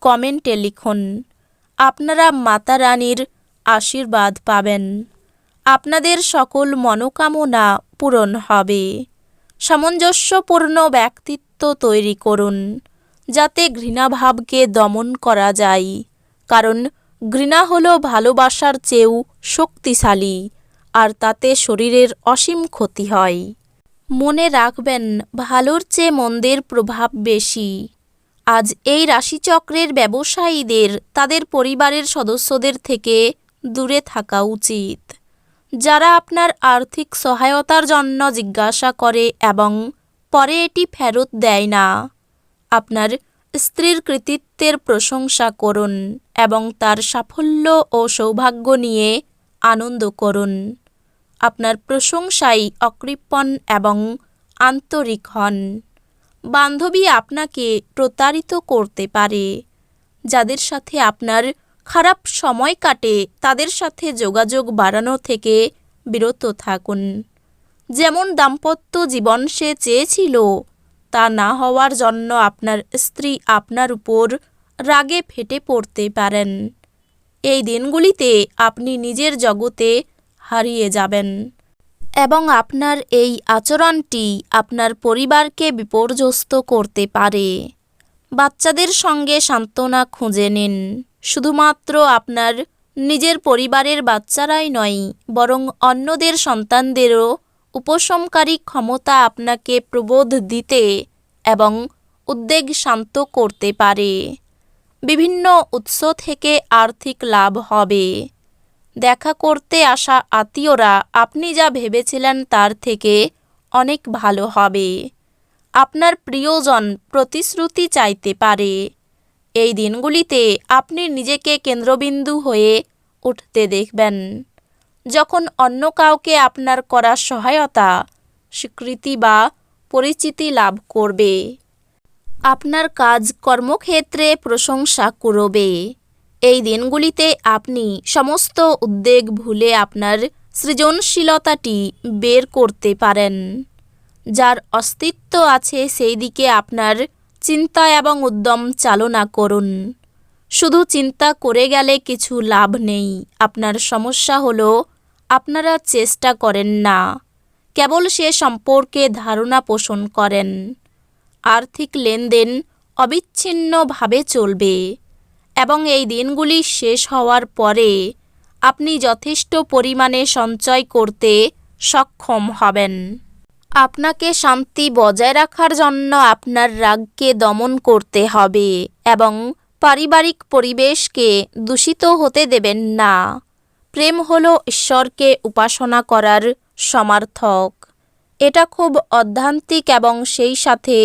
কমেন্টে লিখুন, আপনারা মাতা রানীর আশীর্বাদ পাবেন। আপনাদের সকল মনোকামনা পূরণ হবে। সামঞ্জস্যপূর্ণ ব্যক্তিত্ব তৈরি করুন, যাতে ঘৃণাভাবকে দমন করা যায়। কারণ ঘৃণা হলো ভালোবাসার চেয়েও শক্তিশালী, আর তাতে শরীরের অসীম ক্ষতি হয়। মনে রাখবেন, ভালোর চেয়ে মন্দের প্রভাব বেশি। আজ এই রাশিচক্রের ব্যবসায়ীদের, তাদের পরিবারের সদস্যদের থেকে দূরে থাকা উচিত। যারা আপনার আর্থিক সহায়তার জন্য জিজ্ঞাসা করে এবং পরে এটি ফেরত দেয় না, আপনার স্ত্রীর কৃতিত্বের প্রশংসা করুন এবং তার সাফল্য ও সৌভাগ্য নিয়ে আনন্দ করুন। আপনার প্রশংসাই অকৃপণ এবং আন্তরিক হন। বান্ধবী আপনাকে প্রতারিত করতে পারে। যাদের সাথে আপনার খারাপ সময় কাটে, তাদের সাথে যোগাযোগ বাড়ানো থেকে বিরত থাকুন। যেমন দাম্পত্য জীবন সে চেয়েছিল, তা না হওয়ার জন্য আপনার স্ত্রী আপনার উপর রাগে ফেটে পড়তে পারেন। এই দিনগুলিতে আপনি নিজের জগতে হারিয়ে যাবেন। এবং আপনার এই আচরণটি আপনার পরিবারকে বিপর্যস্ত করতে পারে। বাচ্চাদের সঙ্গে সান্ত্বনা খুঁজে নিন। শুধুমাত্র আপনার নিজের পরিবারের বাচ্চারাই নয়, বরং অন্যদের সন্তানদেরও উপশমকারী ক্ষমতা আপনাকে প্রবোধ দিতে এবং উদ্বেগ শান্ত করতে পারে। বিভিন্ন উৎস থেকে আর্থিক লাভ হবে। দেখা করতে আসা আত্মীয়রা, আপনি যা ভেবেছিলেন তার থেকে অনেক ভালো হবে। আপনার প্রিয়জন প্রতিশ্রুতি চাইতে পারে। এই দিনগুলিতে আপনি নিজেকে কেন্দ্রবিন্দু হয়ে উঠতে দেখবেন। যখন অন্য কাউকে আপনার করা সহায়তা, স্বীকৃতি বা পরিচিতি লাভ করবে। আপনার কাজ কর্মক্ষেত্রে প্রশংসা করবে এই দিনগুলিতে আপনি সমস্ত উদ্বেগ ভুলে আপনার সৃজনশীলতাটি বের করতে পারেন। যার অস্তিত্ব আছে সেই দিকে আপনার চিন্তা এবং উদ্যম চালনা করুন। শুধু চিন্তা করে গেলে কিছু লাভ নেই। আপনার সমস্যা হলো, আপনারা চেষ্টা করেন না। কেবল সে সম্পর্কে ধারণা পোষণ করেন। আর্থিক লেনদেন অবিচ্ছিন্নভাবে চলবে। এবং এই দিনগুলি শেষ হওয়ার পরে আপনি যথেষ্ট পরিমাণে সঞ্চয় করতে সক্ষম হবেন। আপনাকে শান্তি বজায় রাখার জন্য আপনার রাগকে দমন করতে হবে এবং পারিবারিক পরিবেশকে দূষিত হতে দেবেন না। প্রেম হল ঈশ্বরকে উপাসনা করার সমার্থক। এটা খুব অধ্যান্তিক এবং সেই সাথে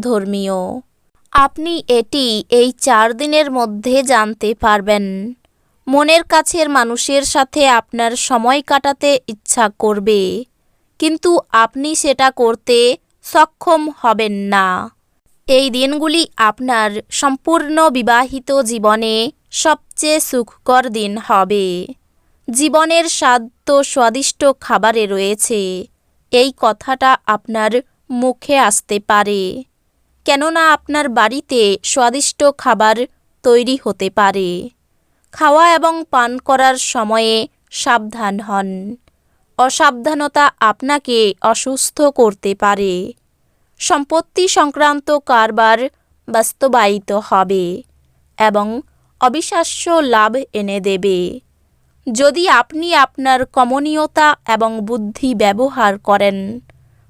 ধর্মীয়। আপনি এটি এই চার দিনের মধ্যে জানতে পারবেন। মনের কাছের মানুষের সাথে আপনার সময় কাটাতে ইচ্ছা করবে। কিন্তু আপনি সেটা করতে সক্ষম হবেন না। এই দিনগুলি আপনার সম্পূর্ণ বিবাহিত জীবনে সবচেয়ে সুখকর দিন হবে। জীবনের স্বাদ তো স্বাদিষ্ট খাবারে রয়েছে। এই কথাটা আপনার মুখে আসতে পারে। কেননা আপনার বাড়িতে স্বাদিষ্ট খাবার তৈরি হতে পারে। খাওয়া এবং পান করার সময়ে সাবধান হন। অসাবধানতা আপনাকে অসুস্থ করতে পারে। সম্পত্তি সংক্রান্ত কারবার বাস্তবায়িত হবে এবং অবিশ্বাস্য লাভ এনে দেবে। যদি আপনি আপনার কমনীয়তা এবং বুদ্ধি ব্যবহার করেন,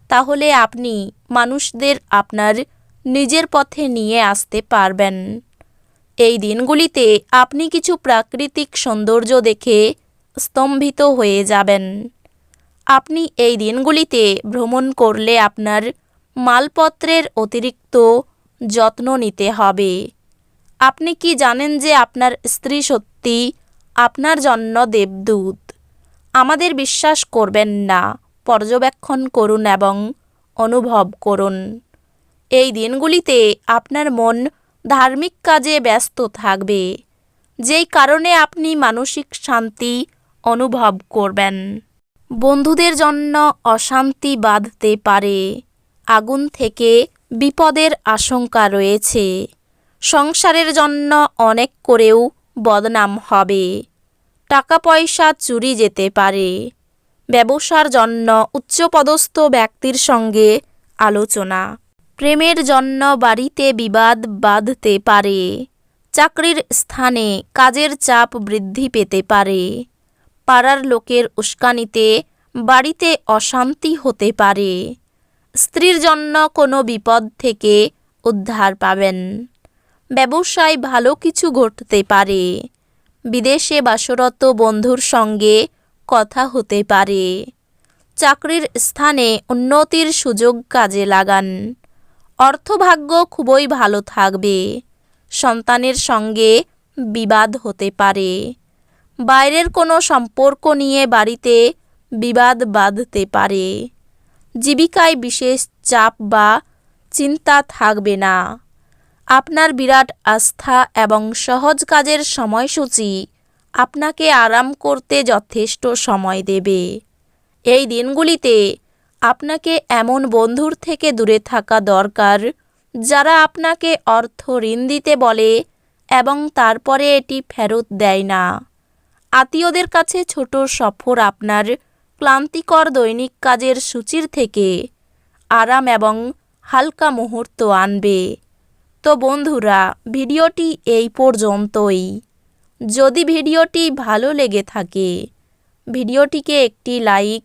তাহলে আপনি মানুষদের আপনার নিজের পথে নিয়ে আসতে পারবেন। এই দিনগুলিতে আপনি কিছু প্রাকৃতিক সৌন্দর্য দেখে স্তম্ভিত হয়ে যাবেন। আপনি এই দিনগুলিতে ভ্রমণ করলে আপনার মালপত্রের অতিরিক্ত যত্ন নিতে হবে। আপনি কি জানেন যে আপনার স্ত্রী সত্যি আপনার জন্য দেবদূত? আমাদের বিশ্বাস করবেন না, পর্যবেক্ষণ করুন এবং অনুভব করুন। এই দিনগুলিতে আপনার মন ধার্মিক কাজে ব্যস্ত থাকবে, যেই কারণে আপনি মানসিক শান্তি অনুভব করবেন। বন্ধুদের জন্য অশান্তি বাঁধতে পারে, আগুন থেকে বিপদের আশঙ্কা রয়েছে, সংসারের জন্য অনেক করেও বদনাম হবে টাকা পয়সা চুরি যেতে পারে, ব্যবসার জন্য উচ্চপদস্থ ব্যক্তির সঙ্গে আলোচনা। প্রেমের জন্য বাড়িতে বিবাদ বাঁধতে পারে। চাকরির স্থানে কাজের চাপ বৃদ্ধি পেতে পারে। পাড়ার লোকের উস্কানিতে বাড়িতে অশান্তি হতে পারে। স্ত্রীর জন্য কোনো বিপদ থেকে উদ্ধার পাবেন। ব্যবসায় ভালো কিছু ঘটতে পারে। বিদেশে বাসরত বন্ধুর সঙ্গে কথা হতে পারে। চাকরির স্থানে উন্নতির সুযোগ কাজে লাগান। অর্থভাগ্য খুবই ভালো থাকবে। সন্তানের সঙ্গে বিবাদ হতে পারে। বাইরের কোনো সম্পর্ক নিয়ে বাড়িতে বিবাদ বাঁধতে পারে। জীবিকায় বিশেষ চাপ বা চিন্তা থাকবে না। আপনার বিরাট আস্থা এবং সহজ কাজের সময়সূচি আপনাকে আরাম করতে যথেষ্ট সময় দেবে। এই দিনগুলিতে আপনাকে এমন বন্ধুর থেকে দূরে থাকা দরকার, যারা আপনাকে অর্থ ঋণ দিতে বলে এবং তারপরে এটি ফেরত দেয় না। আত্মীয়দের কাছে ছোট সফর আপনার ক্লান্তিকর দৈনিক কাজের সূচির থেকে আরাম এবং হালকা মুহূর্ত আনবে। তো বন্ধুরা, ভিডিওটি এই পর্যন্তই। যদি ভিডিওটি ভালো লেগে থাকে, ভিডিওটিকে একটি লাইক